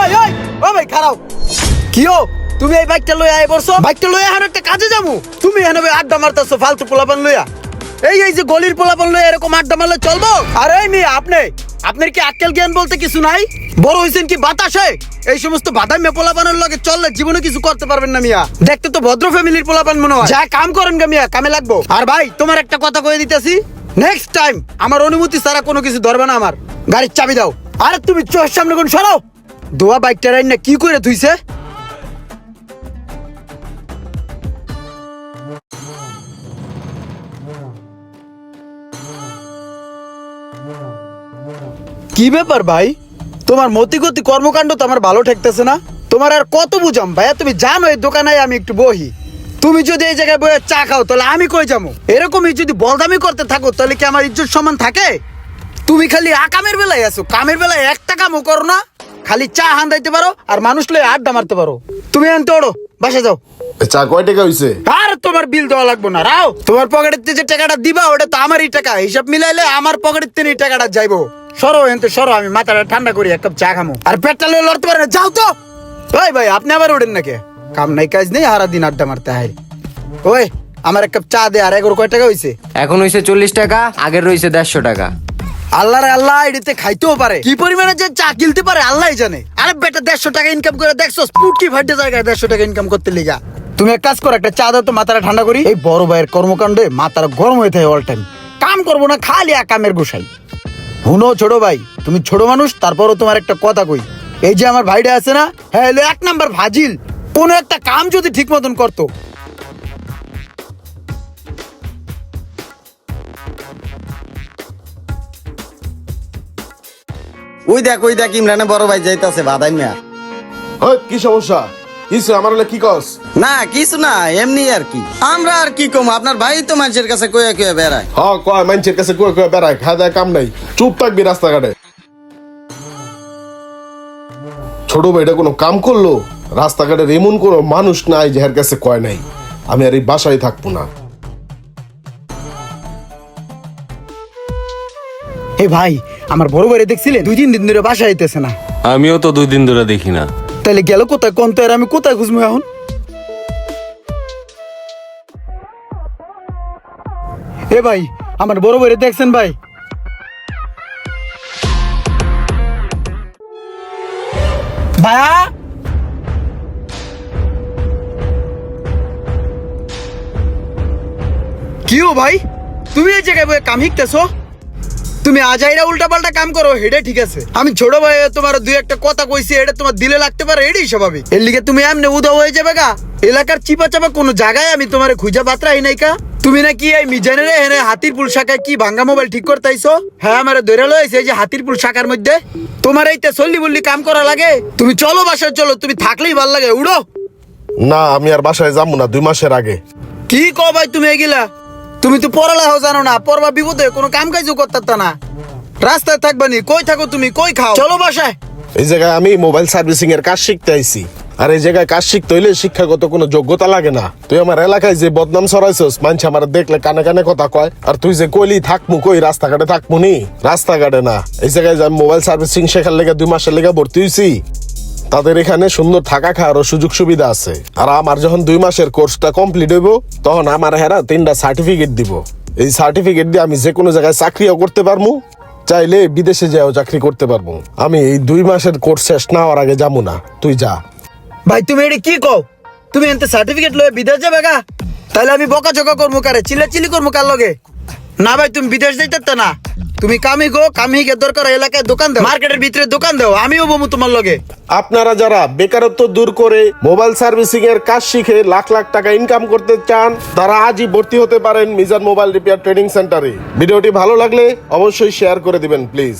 ওই ওই ও ভাই খারাও। কিও তুমি এই বাইকটা লইয়া আই বলছো বাইকটা লইয়া এখন একটা কাজে যাব। তুমি এখানে আড্ডা মারতেছো ফালতু পোলাপান লইয়া। এই এই যে গলির পোলাপান লইয়া এরকম আড্ডা মারলে চলবো? আরে এই মেয়ে আপনি আপনার কি আক্কেল জ্ঞান বলতে কিছু নাই? বড় হইছেন কি বাতাসে? এই সমস্ত বাদাম মে পোলাপানের লগে চললে জীবনে কিছু করতে পারবেন না মিয়া। দেখতে তো ভদ্র ফ্যামিলির পোলাপান মনে হয়। যা কাম করেন গা মিয়া কামে লাগবো। আর ভাই তোমার একটা কথা কয়ে দিতেছি। নেক্সট টাইম আমার অনুমতি ছাড়া কোনো কিছু ধরবে না আমার। গাড়ির চাবি দাও। আরে তুমি চোখের সামনে কোন সরাও। দোয়া বাইকটা রাইন না কি করে ধুইছে? কি ব্যাপার ভাই? তোমার মতিগতি কর্মকাণ্ড তো আমার ভালো ঠেকতেছে না। তোমার আর কত বুঝাম ভাইয়া? তুমি জানো এই দোকানে আমি একটু বহি। তুমি যদি এই জায়গায় বসে চা খাও, তাহলে আমি কই যাব? এরকমই যদি বলদামি করতে থাকো, তাহলে কি আমার ইজ্জত সম্মান থাকে? তুমি খালি আকামের বেলায় আছো। কামের বেলায় একটা কামও করো না। খালি চা হান্দাইতে পারো আর মানুষ লয়ে আড্ডা মারতে পারো। তুমি আনতে ওড়ো বাসা যাও। চা কয় টাকা হইছে? আর তোমার বিল দেওয়া লাগবে না রাও। তোমার পকেটের যে টাকাটা দিবা ওটা তো আমারই টাকা। হিসাব মিলাইলে আমার পকেটের এই টাকাটা যাইবো। সরো এনতে সরো আমি মাথাটা ঠান্ডা করি এক কাপ চা খামো। আর পেটটা লয়ে লড়তে পারে না যাও তো। ওই ভাই আপনি আবার ওঠেন নাকি? কাম নাই কাজ নেই হারা দিন আড্ডা মারতে হাই ওই আমার এক কাপ চা দে আর এগারো কয় টাকা হইছে? এখন হইছে চল্লিশ টাকা আগের রইছে দেড়শো টাকা। আল্লাহ রে আল্লাহ এডিতে খাইতেও পারে। কি পরিমাণে যে চা কিনতে পারে আল্লাহ জানে। আরে বেটা, দেড়শো টাকা ইনকাম করে দেখছ স্পুটকি ফাটে জায়গায় দেড়শো টাকা ইনকাম করতে লিগা। তুমি এক কাজ করো, একটা চা দাও তো মাথাটা ঠান্ডা করি। এই বড় ভাইয়ের কর্মকাণ্ডে মাথাটা গরম হয়ে থাকে অল টাইম কাম করব না, খালি আকামের গোসাই। হুনো ছোট ভাই, তুমি ছোট মানুষ, তারপরও তোমার একটা কথা কই। এই যে আমার ভাইটা আছে না হ্যাঁ এক নাম্বার ভাজিল কোনো একটা কাম যদি ঠিক মতন করতো ওই দেখ ওই দেখ ইমরানে বড় ভাই যাইতাছে বাদাই মিয়া ওই কি সমস্যা? কিছু আমার হলে কি কস? না কিছু না এমনি আর কি। আমরা আর কি কম আপনার ভাই তো মানুষের কাছে কয়ে কয়ে বেড়ায়। হ কয় মানুষের কাছে কয়ে কয়ে বেড়ায় খাওয়া দাওয়া কাম নাই। চুপ থাকবি রাস্তাঘাটে। ছোট ভাইটা কোনো কাম করল? রাস্তাঘাটের এমন কোনো মানুষ নাই যার কাছে কয় নাই। আমি আর এই বাসায় থাকব না। হে ভাই আমার বড় ভাইরে দেখছিলে দুই তিন দিন ধরে বাসা আইতেছে না। আমিও তো দুই দিন ধরে দেখি না। তাহলে গেল কোথায়? কোন তো আর আমি কোথায় খুঁজবো এখন? এ ভাই আমার বড় ভাইরে দেখছেন ভাই? ভাইয়া? কিও ভাই? তুমি এই জায়গায় কাম শিখতেছো? তুমি আজাইরা উল্টা পাল্টা কাম করো হেডে ঠিক আছে। আমি ছোট ভাই তোমার দুই একটা কথা কইছি এটা তোমার দিলে লাগতে পারে এটাই স্বাভাবিক। এর লিগে তুমি এমনি উদা হয়ে যাবে গা। এলাকার চিপা চাপা কোনো জায়গায় আমি তোমার খুঁজা বাতরাই নাই কা। তুমি নাকি এই মিজানের এনে হাতির পুল শাখায় কি ভাঙ্গা মোবাইল ঠিক করতেইছো? হ্যাঁ আমার ধরে লয়েছে এই যে হাতির পুল শাখার মধ্যে। তোমার এইতে চল্লি বললি কাম করা লাগে। তুমি চলো বাসায় চলো তুমি থাকলেই ভালো লাগে উড়ো। না আমি আর বাসায় যাব না দুই মাসের আগে। কি কো ভাই তুমি এগিলা? তুমি তো পড়ালেখাও জানো না, পড়বা বিপদে, কোনো কাম কাজও করতে না। রাস্তায় থাকবা নি, কই থাকো তুমি, কই খাও? চলো বাসায়। এই জায়গায় আমি মোবাইল সার্ভিসিং এর কাজ শিখতে আইছি। আর এই জায়গায় কাজ শিখতে হইলে শিক্ষাগত কোনো যোগ্যতা লাগে না। তুই আমার এলাকায় যে বদনাম ছড়াইছস মানুষ আমার দেখলে কানে কানে কথা কয়, আর তুই যে কইলি থাকমু কই, রাস্তাঘাটে থাকমু নি? রাস্তাঘাটে না। এই জায়গায় মোবাইল সার্ভিসিং শেখার লেগে দুই মাসের লেগে ভর্তি হইছি। তাদের এখানে সুন্দর থাকা খাওয়ারও সুযোগ সুবিধা আছে। আর আমার যখন দুই মাসের কোর্সটা কমপ্লিট হইব, তখন আমার হেরা তিনটা সার্টিফিকেট দিব। এই সার্টিফিকেট দিয়ে আমি যে কোনো জায়গায় চাকরিও করতে পারব চাইলে বিদেশে যাও চাকরি করতে পারব আমি এই দুই মাসের কোর্স শেষ না হওয়ার আগে যাব না। তুই যা। ভাই, তুমি এটা কি কও? তুমি এনতে সার্টিফিকেট লয়ে বিদেশ যাবে গা? তাহলে আমি বকা চকা করব কারে? চিল্লা চিলি করব কার লগে? না ভাই, তুমি বিদেশ যাইতে না। তুমি কামি গো, কামি গে দরকার এলাকায় দোকান দাও। মার্কেটের ভিতরে দোকান দাও, আমিও বমু তোমার লগে। আপনারা যারা বেকারত্ব দূর করে মোবাইল সার্ভিসিং এর কাজ শিখে লাখ লাখ টাকা ইনকাম করতে চান, তারা আজই ভর্তি হতে পারেন মিজান মোবাইল রিপেয়ার ট্রেনিং সেন্টারে। ভিডিওটি ভালো লাগলে অবশ্যই শেয়ার করে দিবেন প্লিজ